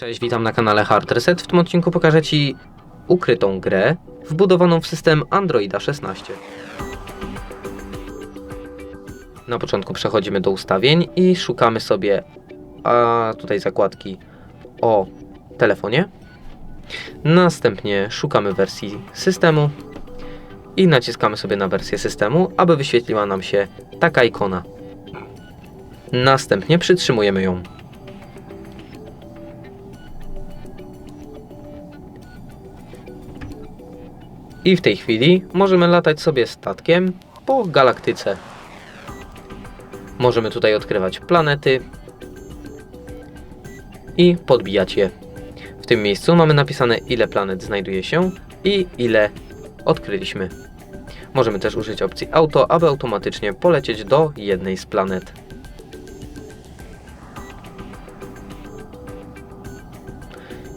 Cześć, witam na kanale Hard Reset. W tym odcinku pokażę Ci ukrytą grę wbudowaną w system Androida 16. Na początku przechodzimy do ustawień i szukamy sobie a tutaj zakładki o telefonie. Następnie szukamy wersji systemu i naciskamy sobie na wersję systemu, aby wyświetliła nam się taka ikona. Następnie przytrzymujemy ją. I w tej chwili możemy latać sobie statkiem po galaktyce. Możemy tutaj odkrywać planety i podbijać je. W tym miejscu mamy napisane ile planet znajduje się i ile odkryliśmy. Możemy też użyć opcji auto, aby automatycznie polecieć do jednej z planet.